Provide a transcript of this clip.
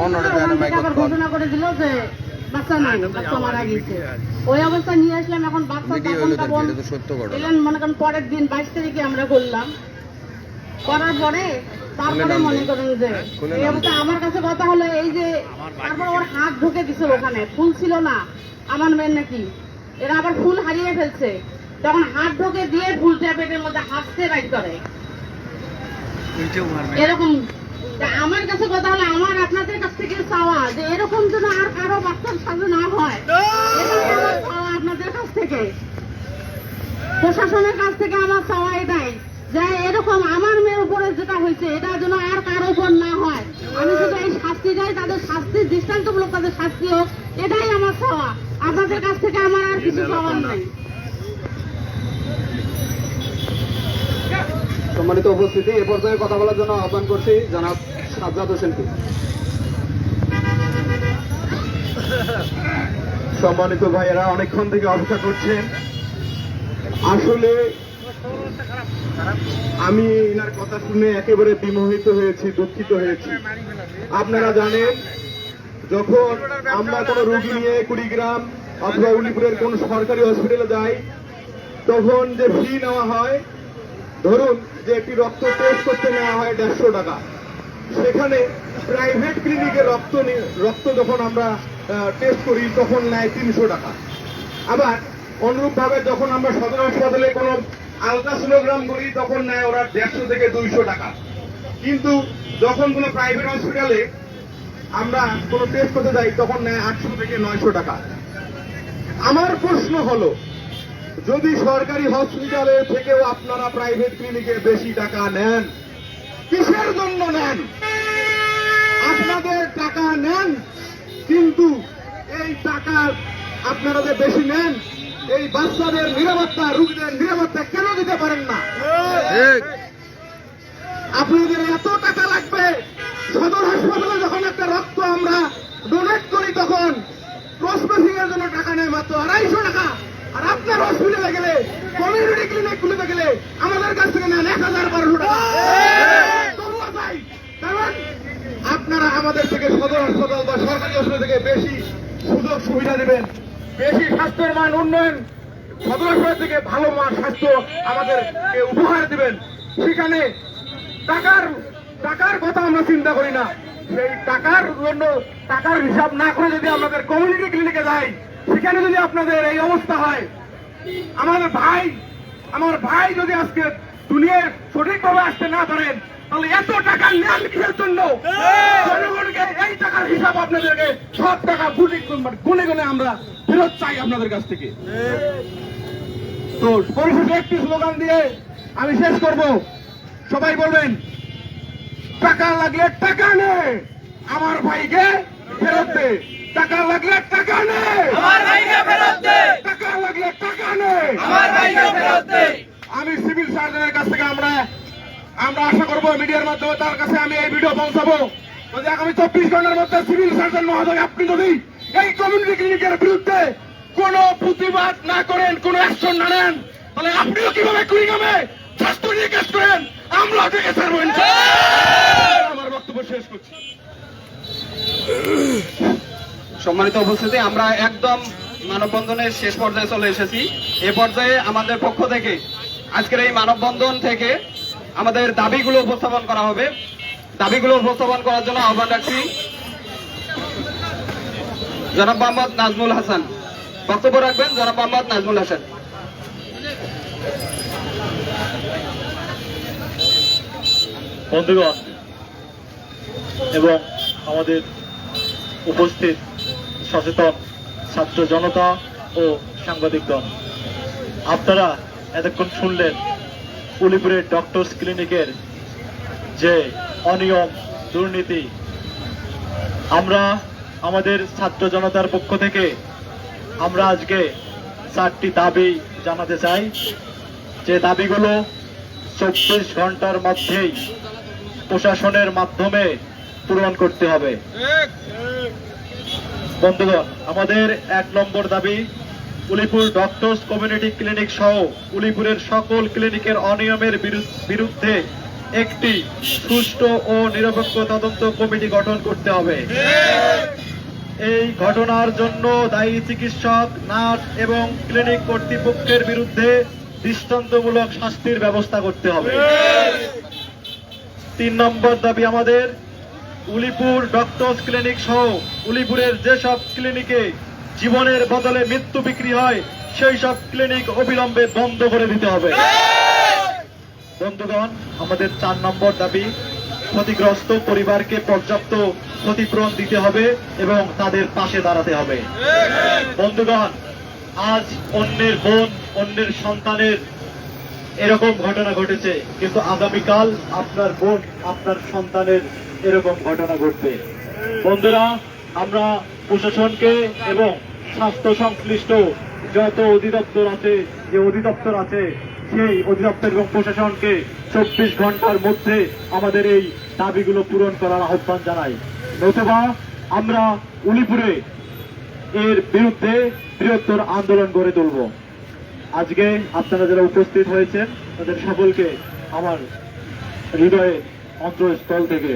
ঘোষণা করে দিল যে বাচ্চা নাই বাচ্চা মারা গেছে। ওই অবস্থা নিয়ে আসলাম এখন বাচ্চা মিডিয়া তখন হলো তো তখন এটা তো সত্য ঘটনা। এলেন মনে করেন পরের দিন বাইশ তারিখে আমরা করলাম করার পরে তারপরে মনে করেন যে এই অবস্থা আমার কাছে কথা হলো এই যে তারপর ওর হাত ঢুকে দিছে ওখানে ফুল ছিল না আমার মেয়ের নাকি। এরা আবার ফুল হারিয়ে ফেলছে। তখন হাত ঢুকে দিয়ে ফুলটা পেটের মধ্যে হাসতে রাইট করে। এরকম আমার কাছে কথা হলো আমার আপনাদের কাছ থেকে চাওয়া যে এরকম যেন আর কারও বাচ্চার সাথে না হয় চাওয়া আপনাদের কাছ থেকে। প্রশাসনের কাছ থেকে আমার চাওয়া এটাই যে এরকম আমার মেয়ের উপরে যেটা হয়েছে এটা যেন আর কারও উপর না হয়। আমি শুধু এই শাস্তি চাই তাদের শাস্তির দৃষ্টান্তমূলক তাদের শাস্তি হোক এটাই আমার চাওয়া। আপনাদের কাছ থেকে আমার আর কিছু চাওয়ার নেই। সম্মানিত উপস্থিতি, এ পর্যায়ে কথা বলার জন্য আহ্বান করছি জনাব সাজ্জাদ হোসেনকে। সম্মানিত ভাইয়েরা, অনেকক্ষণ থেকে অপেক্ষা করছেন। আসলে আমি এনার কথা শুনে একেবারে বিমোহিত হয়েছি, দুঃখিত হয়েছি। আপনারা জানেন, যখন আমরা কোনো রোগী নিয়ে কুড়িগ্রাম অথবা উলিপুরের কোন সরকারি হসপিটালে যাই, তখন যে ফি নেওয়া হয় ধরুন যে একটি রক্ত টেস্ট করতে নেওয়া হয় দেড়শো টাকা। সেখানে প্রাইভেট ক্লিনিকে রক্ত রক্ত যখন আমরা টেস্ট করি, তখন নেয় তিনশো টাকা। আবার অনুরূপভাবে যখন আমরা সদর হাসপাতালে কোনো আলট্রাসোনোগ্রাম করি, তখন নেয় ওরা দেড়শো থেকে দুইশো টাকা। কিন্তু যখন কোনো প্রাইভেট হসপিটালে আমরা কোনো টেস্ট করতে যাই, তখন নেয় আটশো থেকে নয়শো টাকা। আমার প্রশ্ন হলো যদি সরকারি হসপিটালে থেকেও আপনারা প্রাইভেট ক্লিনিকে বেশি টাকা নেন কিসের জন্য নেন? আপনাদের টাকা নেন কিন্তু এই টাকা আপনারা যে বেশি নেন এই বাচ্চাদের নিরাপত্তা রুগীদের নিরাপত্তা কেন দিতে পারেন না? আপনাদের এত টাকা লাগবে সদর হাসপাতালে যখন একটা রক্ত আমরা ডোনেট করি তখন প্রসপেসিং এর জন্য টাকা নেয় মাত্র আড়াইশো টাকা আর আপনার হসপিটালে গেলে কমিউনিটি ক্লিনিক গুলোতে গেলে আমাদের কাছ থেকে নেন এক হাজার বারোশো টাকা তবুও চাই। কারণ আপনারা আমাদের থেকে সদর হাসপাতাল বা সরকারি হাসপাতাল থেকে বেশি সুযোগ সুবিধা দেবেন বেশি স্বাস্থ্যের মান উন্নয়ন সদর হাসপাতাল থেকে ভালো মান স্বাস্থ্য আমাদেরকে উপহার দিবেন। সেখানে টাকার টাকার কথা আমরা চিন্তা করি না। সেই টাকার জন্য টাকার হিসাব না করে যদি আমাদের কমিউনিটি ক্লিনিকে যাই সেখানে যদি আপনাদের এই অবস্থা হয় আমাদের ভাই আমার ভাই যদি আজকে দুনিয়ার সঠিকভাবে আসতে না পারেন তাহলে এত টাকা জন্য? জনগণকে এই টাকার হিসাব আপনাদেরকে সব টাকা গুনে গুনে আমরা ফেরত চাই আপনাদের কাছ থেকে। তো পরিশেষে একটি স্লোগান দিয়ে আমি শেষ করব। সবাই বলবেন টাকা লাগলে টাকা নে আমার ভাইকে ফেরত দে। টাকা লাগলে টাকা নে আমার ভাইকে ফেরত দে টাকা লাগলে টাকা নে আমার ভাইকে ফেরত দে আমি সিভিল সার্জনের কাছ থেকে আমরা আমরা আশা করব মিডিয়ার মাধ্যমে তার কাছে আমি এই ভিডিও পৌঁছাবো। যদি আগামী চব্বিশ ঘণ্টার মধ্যে সিভিল সার্জন মহোদয়, আপনি যদি এই কমিউনিটি ক্লিনিকের বিরুদ্ধে কোন প্রতিবাদ না করেন, কোন অ্যাকশন না নেন, তাহলে আপনিও কীভাবে কুড়িগ্রামে স্বাস্থ্য নিয়ে কাজ করেন আমরা থেকে আমার বক্তব্য শেষ করছি। সম্মানিত উপস্থিতি, আমরা একদম মানববন্ধনের শেষ পর্যায়ে চলে এসেছি। এ পর্যায়ে আমাদের পক্ষ থেকে আজকের এই মানববন্ধন থেকে আমাদের দাবিগুলো উপস্থাপন করা হবে। দাবিগুলো উপস্থাপন করার জন্য আহ্বান রাখছি। জনাব মোহাম্মদ নাজমুল হাসান, বক্তব্য রাখবেন জনাব মোহাম্মদ নাজমুল হাসান। বন্ধুগণ, এবং আমাদের উপস্থিত সচেতন ছাত্র জনতা ও সাংবাদিকগণ, আপনারা এতক্ষণ শুনলেন উলিপুরের ডক্টরস ক্লিনিকের যে অনিয়ম দুর্নীতি আমরা আমাদের ছাত্র জনতার পক্ষ থেকে আমরা আজকে চারটি দাবি জানাতে চাই। যে দাবিগুলো চব্বিশ ঘণ্টার মধ্যেই প্রশাসনের মাধ্যমে পূরণ করতে হবে। বন্ধুগণ আমাদের এক নম্বর দাবি উলিপুর ডক্টরস কমিউনিটি ক্লিনিক সহ উলিপুরের সকল ক্লিনিকের অনিয়মের বিরু- বিরুদ্ধে একটি সুষ্ঠু ও নিরপেক্ষ তদন্ত কমিটি গঠন করতে হবে। এই ঘটনার জন্য দায়ী চিকিৎসক, নার্স এবং ক্লিনিক কর্তৃপক্ষের বিরুদ্ধে দৃষ্টান্তমূলক শাস্তির ব্যবস্থা করতে হবে। তিন নম্বর দাবি আমাদের, উলিপুর ডক্টরস ক্লিনিক সহ উলিপুরের যেসব ক্লিনিকে জীবনের বদলে মৃত্যু বিক্রি হয়, সেই সব ক্লিনিক অবিলম্বে বন্ধ করে দিতে হবে। বন্ধুগণ, আমাদের চার নম্বর দাবি, ক্ষতিগ্রস্ত পরিবারকে পর্যাপ্ত ক্ষতিপূরণ দিতে হবে এবং তাদের পাশে দাঁড়াতে হবে। বন্ধুগণ, আজ অন্যের বোন, অন্যের সন্তানের এরকম ঘটনা ঘটেছে, কিন্তু আগামীকাল আপনার বোন, আপনার সন্তানের এরকম ঘটনা ঘটবে। বন্ধুরা, আমরা প্রশাসনকে এবং স্বাস্থ্য সংশ্লিষ্ট যত অধিদপ্তর আছে, যে অধিদপ্তর আছে, সেই অধিদপ্তর এবং প্রশাসনকে চব্বিশ ঘণ্টার মধ্যে আমাদের এই দাবিগুলো পূরণ করার আহ্বান জানাই। নতুবা আমরা উলিপুরে এর বিরুদ্ধে বৃহত্তর আন্দোলন গড়ে তুলব। আজকে আপনারা যারা উপস্থিত হয়েছেন, তাদের সকলকে আমার হৃদয়ে অন্তরস্থল থেকে